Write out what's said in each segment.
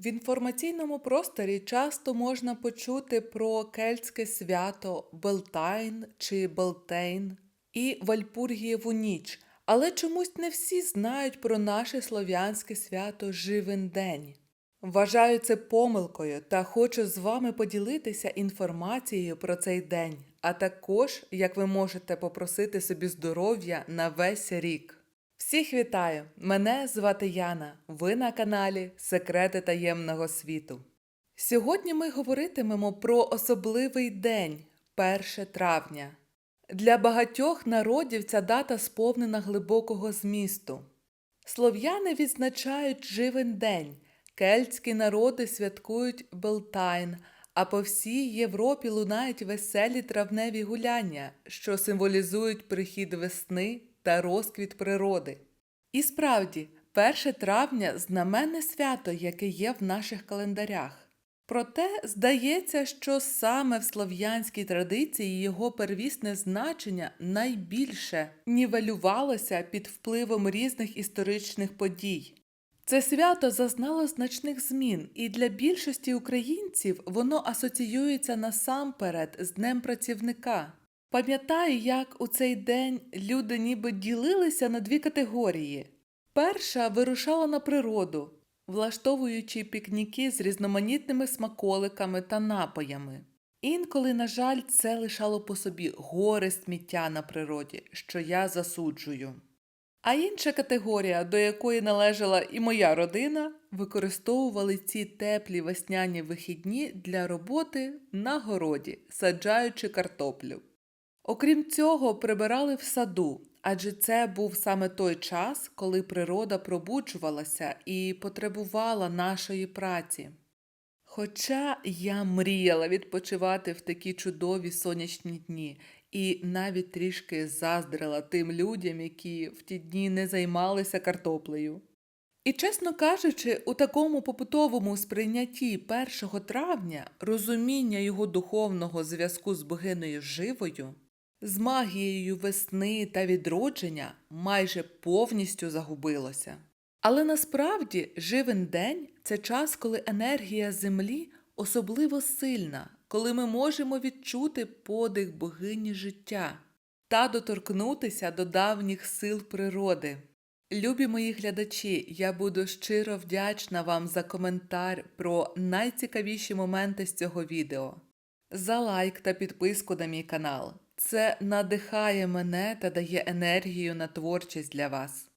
В інформаційному просторі часто можна почути про кельтське свято Белтайн чи Белтейн і Вальпургієву ніч, але чомусь не всі знають про наше слов'янське свято Живен день. Вважаю це помилкою та хочу з вами поділитися інформацією про цей день, а також як ви можете попросити собі здоров'я на весь рік. Всіх вітаю! Мене звати Яна. Ви на каналі Секрети таємного світу. Сьогодні ми говоритимемо про особливий день 1 травня. Для багатьох народів ця дата сповнена глибокого змісту. Слов'яни відзначають живен день, кельтські народи святкують Белтайн, а по всій Європі лунають веселі травневі гуляння, що символізують прихід весни та розквіт природи. І справді, 1 травня знаменне свято, яке є в наших календарях. Проте здається, що саме в слов'янській традиції його первісне значення найбільше нівелювалося під впливом різних історичних подій. Це свято зазнало значних змін, і для більшості українців воно асоціюється насамперед з Днем працівника. Пам'ятаю, як у цей день люди ніби ділилися на дві категорії. Перша вирушала на природу, влаштовуючи пікніки з різноманітними смаколиками та напоями. Інколи, на жаль, це лишало по собі гори сміття на природі, що я засуджую. А інша категорія, до якої належала і моя родина, використовували ці теплі весняні вихідні для роботи на городі, саджаючи картоплю. Окрім цього, прибирали в саду, адже це був саме той час, коли природа пробуджувалася і потребувала нашої праці. Хоча я мріяла відпочивати в такі чудові сонячні дні і навіть трішки заздрила тим людям, які в ті дні не займалися картоплею. І, чесно кажучи, у такому побутовому сприйнятті 1 травня розуміння його духовного зв'язку з богиною живою, з магією весни та відродження майже повністю загубилося. Але насправді живен день це час, коли енергія землі особливо сильна, коли ми можемо відчути подих богині життя та доторкнутися до давніх сил природи. Любі мої глядачі, я буду щиро вдячна вам за коментар про найцікавіші моменти з цього відео, за лайк та підписку на мій канал. Це надихає мене та дає енергію на творчість для вас.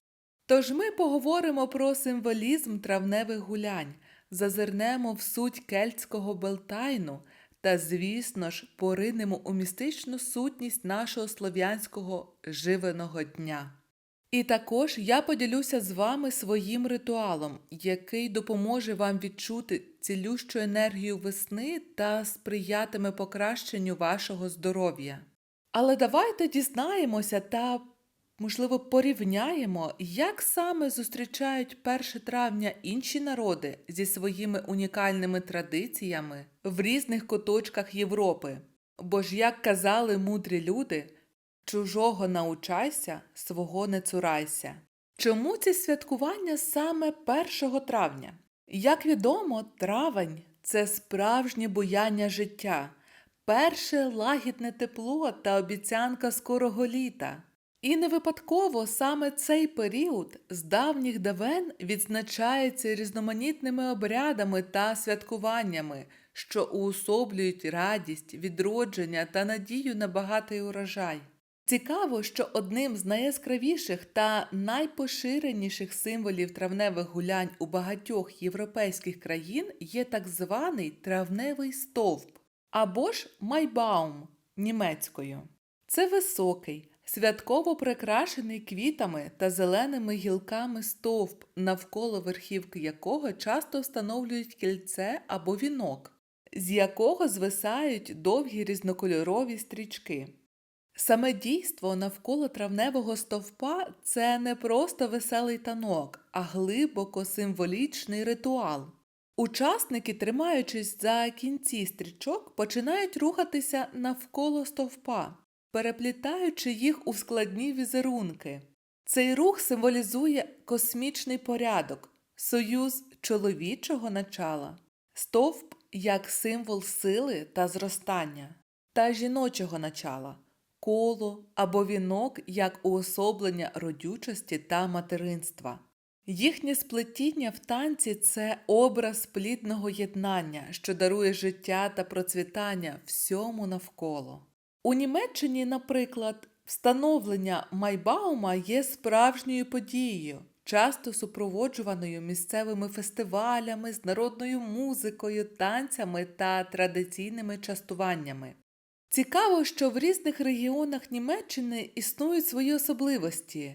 Тож ми поговоримо про символізм травневих гулянь, зазирнемо в суть кельтського Белтайну та, звісно ж, поринемо у містичну сутність нашого слов'янського живеного дня. І також я поділюся з вами своїм ритуалом, який допоможе вам відчути цілющу енергію весни та сприятиме покращенню вашого здоров'я. Але давайте дізнаємося та, можливо, порівняємо, як саме зустрічають 1 травня інші народи зі своїми унікальними традиціями в різних куточках Європи. Бо ж, як казали мудрі люди, чужого научайся, свого не цурайся. Чому ці святкування саме 1 травня? Як відомо, травень це справжнє буяння життя перше лагідне тепло та обіцянка скорого літа. І не випадково саме цей період з давніх давен відзначається різноманітними обрядами та святкуваннями, що уособлюють радість, відродження та надію на багатий урожай. Цікаво, що одним з найяскравіших та найпоширеніших символів травневих гулянь у багатьох європейських країн є так званий травневий стовп або ж майбаум німецькою. Це високий, святково прикрашений квітами та зеленими гілками стовп, навколо верхівки якого часто встановлюють кільце або вінок, з якого звисають довгі різнокольорові стрічки. Саме дійство навколо травневого стовпа це не просто веселий танок, а глибоко символічний ритуал. Учасники, тримаючись за кінці стрічок, починають рухатися навколо стовпа, переплітаючи їх у складні візерунки. Цей рух символізує космічний порядок, союз чоловічого начала, стовп як символ сили та зростання, та жіночого начала, коло або вінок як уособлення родючості та материнства. Їхнє сплетіння в танці це образ плідного єднання, що дарує життя та процвітання всьому навколо. У Німеччині, наприклад, встановлення Майбаума є справжньою подією, часто супроводжуваною місцевими фестивалями з народною музикою, танцями та традиційними частуваннями. Цікаво, що в різних регіонах Німеччини існують свої особливості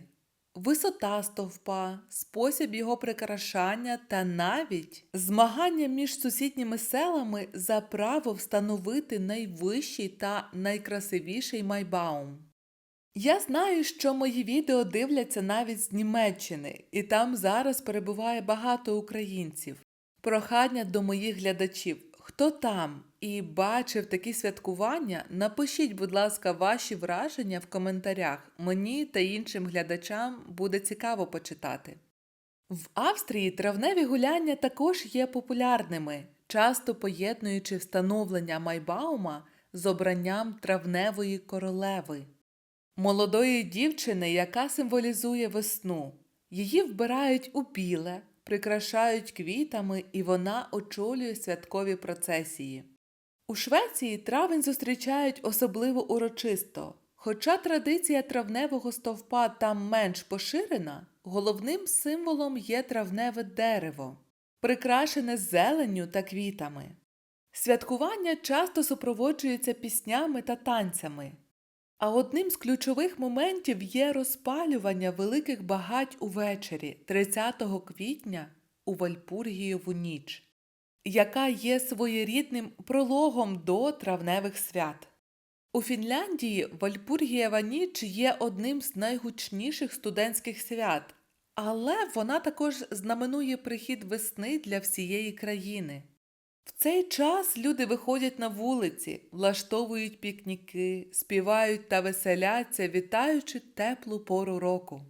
висота стовпа, спосіб його прикрашання та навіть змагання між сусідніми селами за право встановити найвищий та найкрасивіший майбаум. Я знаю, що мої відео дивляться навіть з Німеччини, і там зараз перебуває багато українців. Прохання до моїх глядачів. Хто там і бачив такі святкування, напишіть, будь ласка, ваші враження в коментарях. Мені та іншим глядачам буде цікаво почитати. В Австрії травневі гуляння також є популярними, часто поєднуючи встановлення майбаума з обранням травневої королеви, молодої дівчини, яка символізує весну. Її вбирають у біле, прикрашають квітами, і вона очолює святкові процесії. У Швеції травень зустрічають особливо урочисто. Хоча традиція травневого стовпа там менш поширена, головним символом є травневе дерево, прикрашене зеленню та квітами. Святкування часто супроводжується піснями та танцями. А одним з ключових моментів є розпалювання великих багать увечері 30 квітня у Вальпургієву ніч, яка є своєрідним прологом до травневих свят. У Фінляндії Вальпургієва ніч є одним з найгучніших студентських свят, але вона також знаменує прихід весни для всієї країни. В цей час люди виходять на вулиці, влаштовують пікніки, співають та веселяться, вітаючи теплу пору року.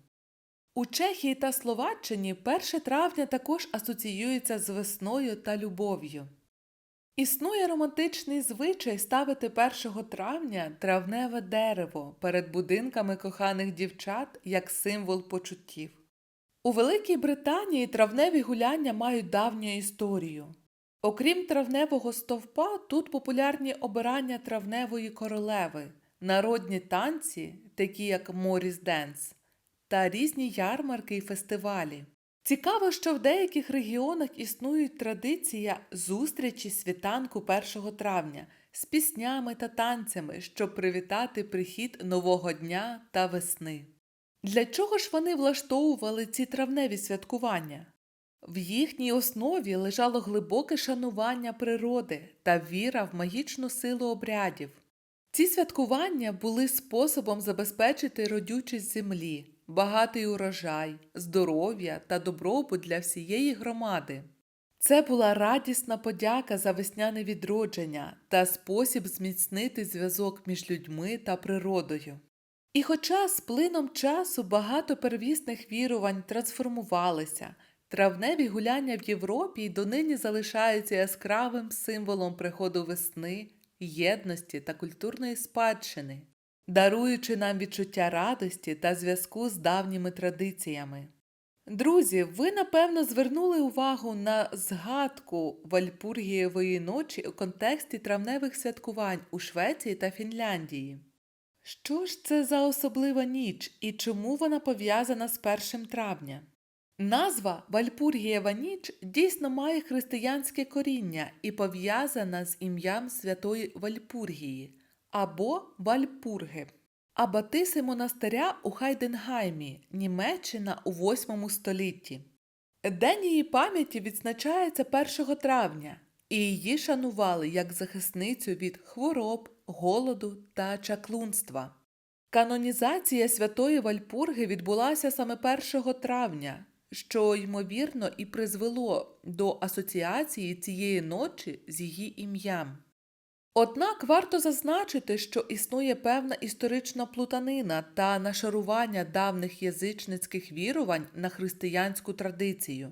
У Чехії та Словаччині 1 травня також асоціюється з весною та любов'ю. Існує романтичний звичай ставити 1 травня травневе дерево перед будинками коханих дівчат як символ почуттів. У Великій Британії травневі гуляння мають давню історію. Окрім травневого стовпа, тут популярні обирання травневої королеви, народні танці, такі як Моріс Денс, та різні ярмарки і фестивалі. Цікаво, що в деяких регіонах існує традиція зустрічі світанку 1 травня з піснями та танцями, щоб привітати прихід нового дня та весни. Для чого ж вони влаштовували ці травневі святкування? В їхній основі лежало глибоке шанування природи та віра в магічну силу обрядів. Ці святкування були способом забезпечити родючість землі, багатий урожай, здоров'я та добробут для всієї громади. Це була радісна подяка за весняне відродження та спосіб зміцнити зв'язок між людьми та природою. І хоча з плином часу багато первісних вірувань трансформувалися, травневі гуляння в Європі й донині залишаються яскравим символом приходу весни, єдності та культурної спадщини, даруючи нам відчуття радості та зв'язку з давніми традиціями. Друзі, ви напевно звернули увагу на згадку Вальпургієвої ночі у контексті травневих святкувань у Швеції та Фінляндії. Що ж це за особлива ніч і чому вона пов'язана з 1 травня? Назва Вальпургієва ніч дійсно має християнське коріння і пов'язана з ім'ям святої Вальпургії або Вальпурги, абатиси монастиря у Хайденгаймі, Німеччина у 8 столітті. День її пам'яті відзначається 1 травня, і її шанували як захисницю від хвороб, голоду та чаклунства. Канонізація святої Вальпурги відбулася саме 1 травня, що, ймовірно, і призвело до асоціації цієї ночі з її ім'ям. Однак варто зазначити, що існує певна історична плутанина та нашарування давних язичницьких вірувань на християнську традицію.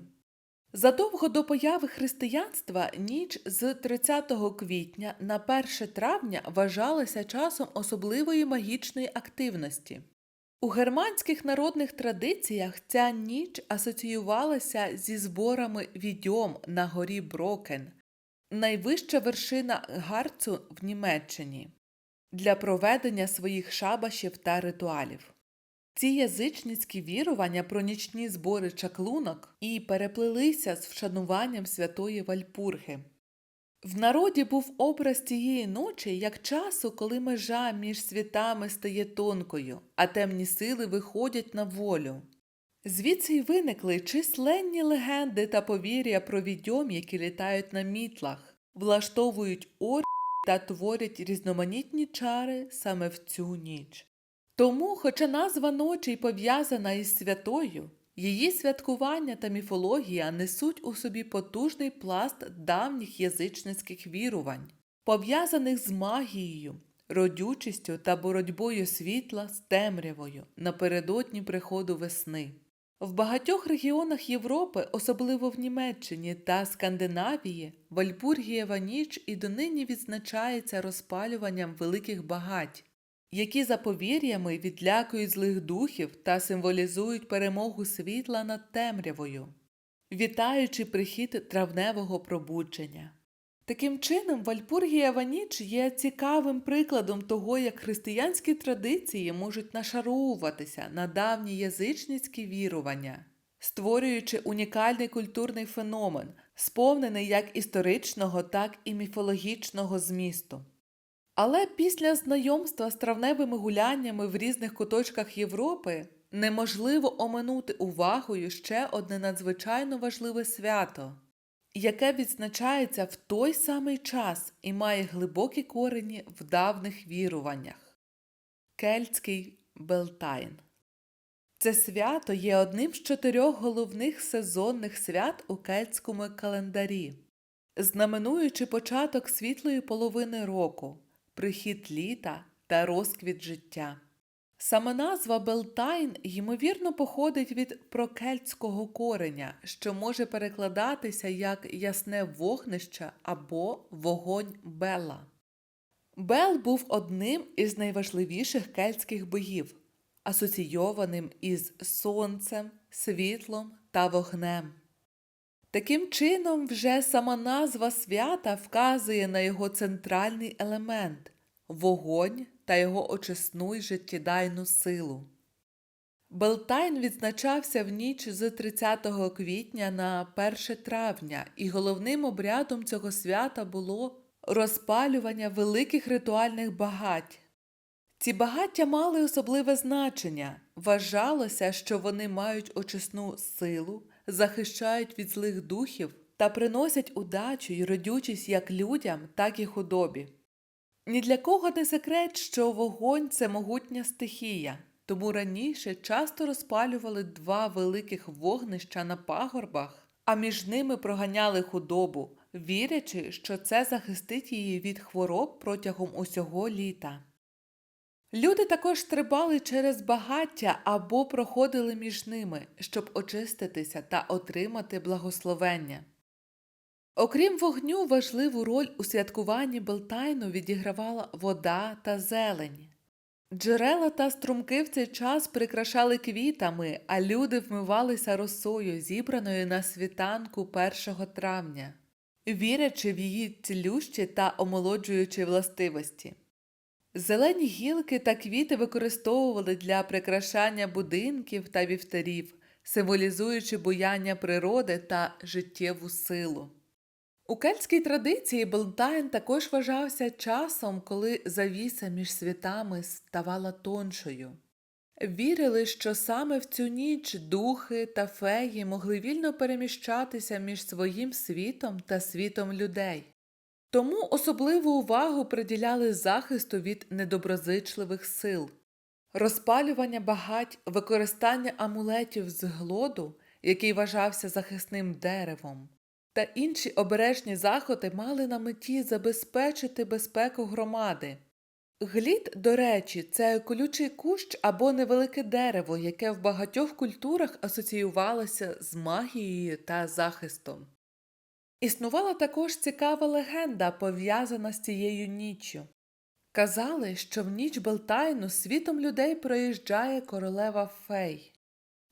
Задовго до появи християнства ніч з 30 квітня на 1 травня вважалася часом особливої магічної активності. У германських народних традиціях ця ніч асоціювалася зі зборами відьом на горі Брокен, найвища вершина Гарцу в Німеччині, для проведення своїх шабашів та ритуалів. Ці язичницькі вірування про нічні збори чаклунок і переплелися з вшануванням святої Вальпурги. В народі був образ цієї ночі як часу, коли межа між світами стає тонкою, а темні сили виходять на волю. Звідси й виникли численні легенди та повір'я про відьом, які літають на мітлах, влаштовують орі та творять різноманітні чари саме в цю ніч. Тому, хоча назва ночі й пов'язана із святою, її святкування та міфологія несуть у собі потужний пласт давніх язичницьких вірувань, пов'язаних з магією, родючістю та боротьбою світла з темрявою напередодні приходу весни. В багатьох регіонах Європи, особливо в Німеччині та Скандинавії, Вальпургієва ніч і донині відзначається розпалюванням великих багать, які за повір'ями відлякують злих духів та символізують перемогу світла над темрявою, вітаючи прихід травневого пробудження. Таким чином, Вальпургієва ніч є цікавим прикладом того, як християнські традиції можуть нашаровуватися на давні язичницькі вірування, створюючи унікальний культурний феномен, сповнений як історичного, так і міфологічного змісту. Але після знайомства з травневими гуляннями в різних куточках Європи неможливо оминути увагою ще одне надзвичайно важливе свято, яке відзначається в той самий час і має глибокі корені в давних віруваннях Кельтський Белтайн. Це свято є одним з чотирьох головних сезонних свят у кельтському календарі, знаменуючи початок світлої половини року прихід літа та розквіт життя. Саме назва Белтайн, ймовірно, походить від прокельтського кореня, що може перекладатися як ясне вогнище або вогонь Бела. Бел був одним із найважливіших кельтських богів, асоційованим із сонцем, світлом та вогнем. Таким чином, вже сама назва свята вказує на його центральний елемент вогонь та його очисну й життєдайну силу. Белтайн відзначався в ніч з 30 квітня на 1 травня, і головним обрядом цього свята було розпалювання великих ритуальних багать. Ці багаття мали особливе значення. Вважалося, що вони мають очисну силу, захищають від злих духів та приносять удачу й родючість як людям, так і худобі. Ні для кого не секрет, що вогонь це могутня стихія, тому раніше часто розпалювали два великих вогнища на пагорбах, а між ними проганяли худобу, вірячи, що це захистить її від хвороб протягом усього літа. Люди також стрибали через багаття або проходили між ними, щоб очиститися та отримати благословення. Окрім вогню, важливу роль у святкуванні Белтайну відігравала вода та зелень. Джерела та струмки в цей час прикрашали квітами, а люди вмивалися росою, зібраною на світанку 1 травня, вірячи в її цілющі та омолоджуючі властивості. Зелені гілки та квіти використовували для прикрашання будинків та вівтарів, символізуючи буяння природи та життєву силу. У кельтській традиції Белтайн також вважався часом, коли завіса між світами ставала тоншою. Вірили, що саме в цю ніч духи та феї могли вільно переміщатися між своїм світом та світом людей. Тому особливу увагу приділяли захисту від недоброзичливих сил, розпалювання багать, використання амулетів з глоду, який вважався захисним деревом, та інші обережні заходи мали на меті забезпечити безпеку громади. Глід, до речі, це колючий кущ або невелике дерево, яке в багатьох культурах асоціювалося з магією та захистом. Існувала також цікава легенда, пов'язана з цією ніччю. Казали, що в ніч Белтайну світом людей проїжджає королева фей.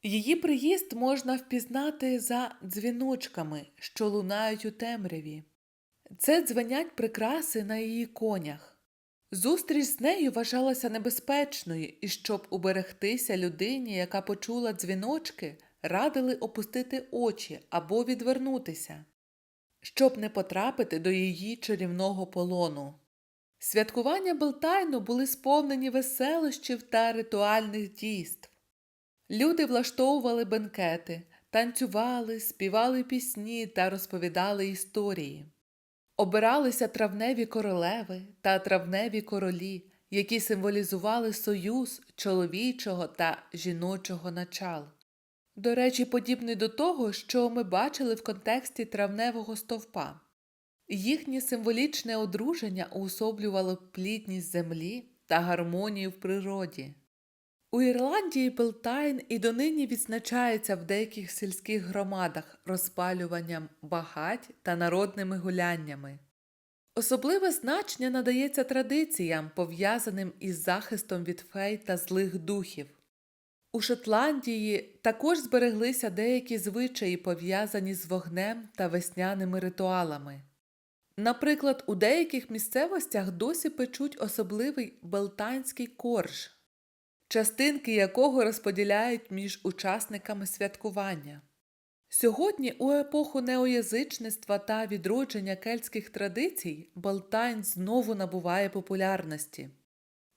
Її приїзд можна впізнати за дзвіночками, що лунають у темряві. Це дзвенять прикраси на її конях. Зустріч з нею вважалася небезпечною, і щоб уберегтися людині, яка почула дзвіночки, радили опустити очі або відвернутися, щоб не потрапити до її чарівного полону. Святкування Белтайну були сповнені веселощів та ритуальних дійств. Люди влаштовували бенкети, танцювали, співали пісні та розповідали історії. Обиралися травневі королеви та травневі королі, які символізували союз чоловічого та жіночого начал. До речі, подібний до того, що ми бачили в контексті травневого стовпа. Їхнє символічне одруження уособлювало плідність землі та гармонію в природі. У Ірландії Белтайн і донині відзначається в деяких сільських громадах розпалюванням багать та народними гуляннями. Особливе значення надається традиціям, пов'язаним із захистом від фей та злих духів. У Шотландії також збереглися деякі звичаї, пов'язані з вогнем та весняними ритуалами. Наприклад, у деяких місцевостях досі печуть особливий белтанський корж, частинки якого розподіляють між учасниками святкування. Сьогодні, у епоху неоязичництва та відродження кельтських традицій, Балтайн знову набуває популярності.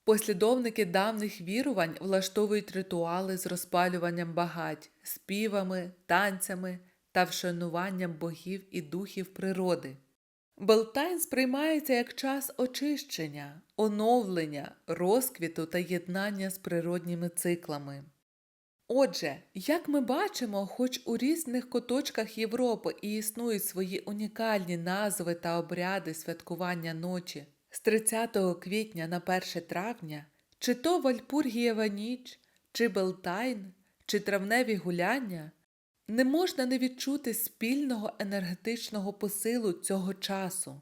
Послідовники давніх вірувань влаштовують ритуали з розпалюванням багать, співами, танцями та вшануванням богів і духів природи. Белтайн сприймається як час очищення, оновлення, розквіту та єднання з природніми циклами. Отже, як ми бачимо, хоч у різних куточках Європи і існують свої унікальні назви та обряди святкування ночі з 30 квітня на 1 травня, чи то Вальпургієва ніч, чи Белтайн, чи травневі гуляння, не можна не відчути спільного енергетичного посилу цього часу.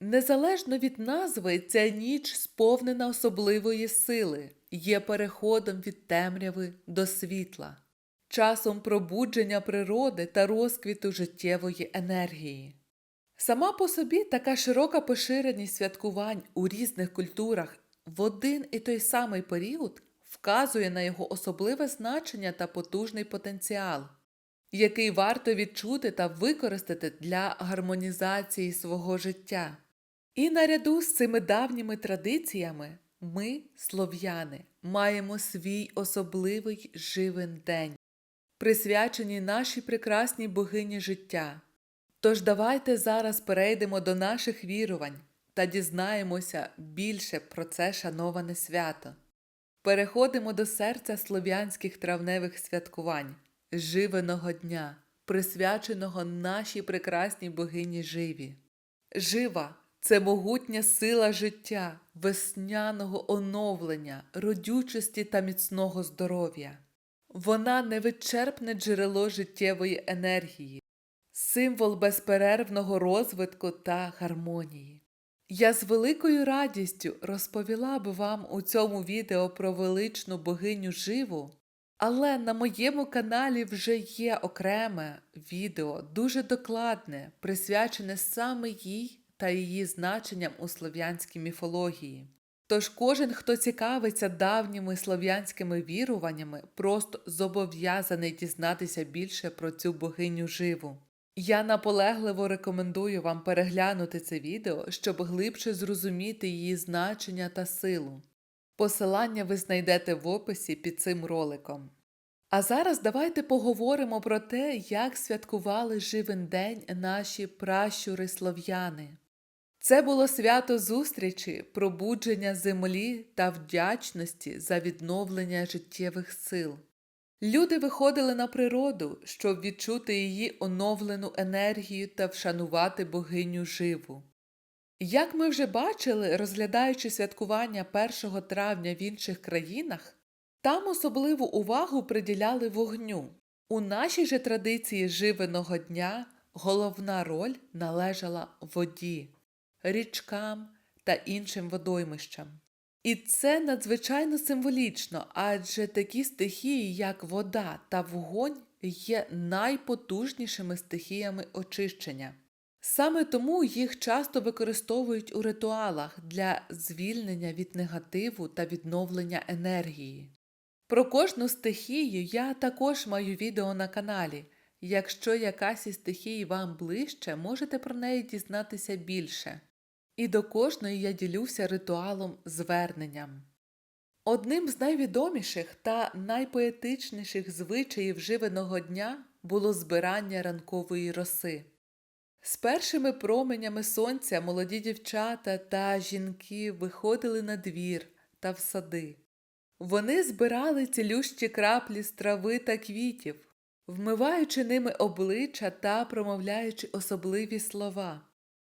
Незалежно від назви, ця ніч сповнена особливої сили, є переходом від темряви до світла, часом пробудження природи та розквіту життєвої енергії. Сама по собі така широка поширеність святкувань у різних культурах в один і той самий період вказує на його особливе значення та потужний потенціал який варто відчути та використати для гармонізації свого життя. І наряду з цими давніми традиціями ми, слов'яни, маємо свій особливий живен день, присвячений нашій прекрасній богині життя. Тож давайте зараз перейдемо до наших вірувань та дізнаємося більше про це шановане свято. Переходимо до серця слов'янських травневих святкувань живеного дня, присвяченого нашій прекрасній богині живі. Жива це могутня сила життя, весняного оновлення, родючості та міцного здоров'я. Вона невичерпне джерело життєвої енергії, символ безперервного розвитку та гармонії. Я з великою радістю розповіла б вам у цьому відео про величну богиню живу, але на моєму каналі вже є окреме відео, дуже докладне, присвячене саме їй та її значенням у слов'янській міфології. Тож кожен, хто цікавиться давніми слов'янськими віруваннями, просто зобов'язаний дізнатися більше про цю богиню живу. Я наполегливо рекомендую вам переглянути це відео, щоб глибше зрозуміти її значення та силу. Посилання ви знайдете в описі під цим роликом. А зараз давайте поговоримо про те, як святкували живен день наші пращури слов'яни. Це було свято зустрічі, пробудження землі та вдячності за відновлення життєвих сил. Люди виходили на природу, щоб відчути її оновлену енергію та вшанувати богиню живу. Як ми вже бачили, розглядаючи святкування 1 травня в інших країнах, там особливу увагу приділяли вогню. У нашій же традиції живеного дня головна роль належала воді, річкам та іншим водоймищам. І це надзвичайно символічно, адже такі стихії, як вода та вогонь, є найпотужнішими стихіями очищення. Саме тому їх часто використовують у ритуалах для звільнення від негативу та відновлення енергії. Про кожну стихію я також маю відео на каналі. Якщо якась із стихій вам ближче, можете про неї дізнатися більше. І до кожної я ділюся ритуалом зверненням. Одним з найвідоміших та найпоетичніших звичаїв живеного дня було збирання ранкової роси. З першими променями сонця молоді дівчата та жінки виходили на двір та в сади. Вони збирали цілющі краплі з трави та квітів, вмиваючи ними обличчя та промовляючи особливі слова.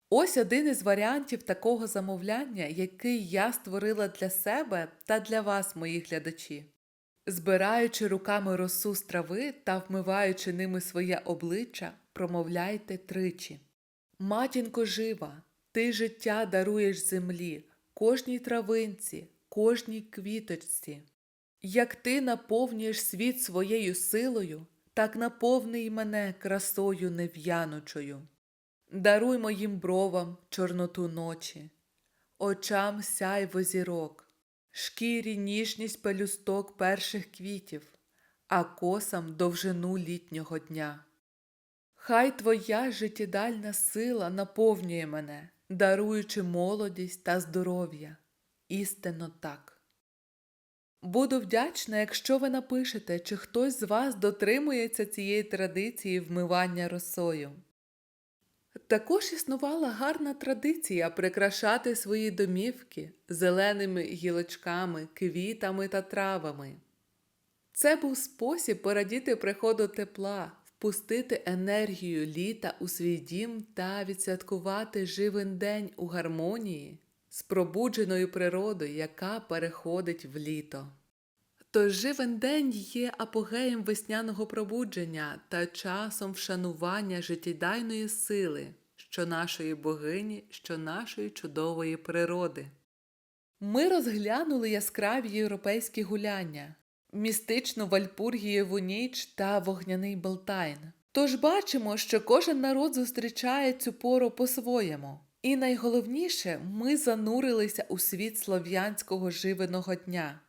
Ось один із варіантів такого замовляння, який я створила для себе та для вас, мої глядачі. Збираючи руками росу з трави та вмиваючи ними своє обличчя, промовляйте тричі. Матінко жива, ти життя даруєш землі, кожній травинці, кожній квіточці. Як ти наповнюєш світ своєю силою, так наповни й мене красою нев'янучою. Даруй моїм бровам чорноту ночі, очам сяйво зірок, шкірі ніжність пелюсток перших квітів, а косам довжину літнього дня. Хай твоя життєдальна сила наповнює мене, даруючи молодість та здоров'я. Істинно так. Буду вдячна, якщо ви напишете, чи хтось з вас дотримується цієї традиції вмивання росою. Також існувала гарна традиція прикрашати свої домівки зеленими гілочками, квітами та травами. Це був спосіб порадіти приходу тепла, впустити енергію літа у свій дім та відсвяткувати живен день у гармонії з пробудженою природою, яка переходить в літо. Тож живен день є апогеєм весняного пробудження та часом вшанування життєдайної сили, що нашої богині, що нашої чудової природи. Ми розглянули яскраві європейські гуляння, містичну Вальпургієву ніч та вогняний Белтайн. Тож бачимо, що кожен народ зустрічає цю пору по-своєму. І найголовніше, ми занурилися у світ слов'янського живеного дня,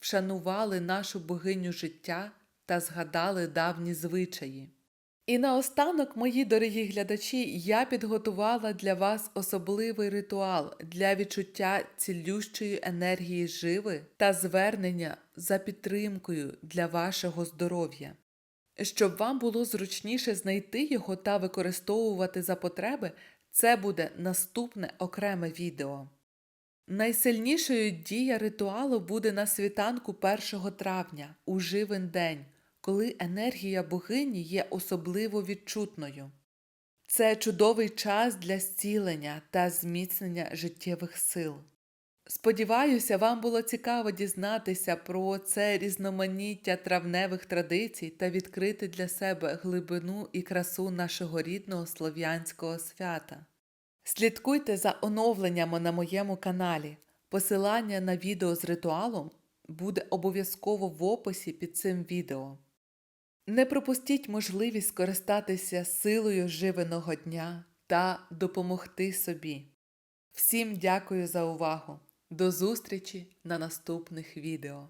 вшанували нашу богиню життя та згадали давні звичаї. І наостанок, мої дорогі глядачі, я підготувала для вас особливий ритуал для відчуття цілющої енергії живи та звернення за підтримкою для вашого здоров'я. Щоб вам було зручніше знайти його та використовувати за потреби, це буде наступне окреме відео. Найсильнішою дія ритуалу буде на світанку 1 травня у живен день, коли енергія богині є особливо відчутною. Це чудовий час для зцілення та зміцнення життєвих сил. Сподіваюся, вам було цікаво дізнатися про це різноманіття травневих традицій та відкрити для себе глибину і красу нашого рідного слов'янського свята. Слідкуйте за оновленнями на моєму каналі. Посилання на відео з ритуалом буде обов'язково в описі під цим відео. Не пропустіть можливість скористатися силою живеного дня та допомогти собі. Всім дякую за увагу! До зустрічі на наступних відео!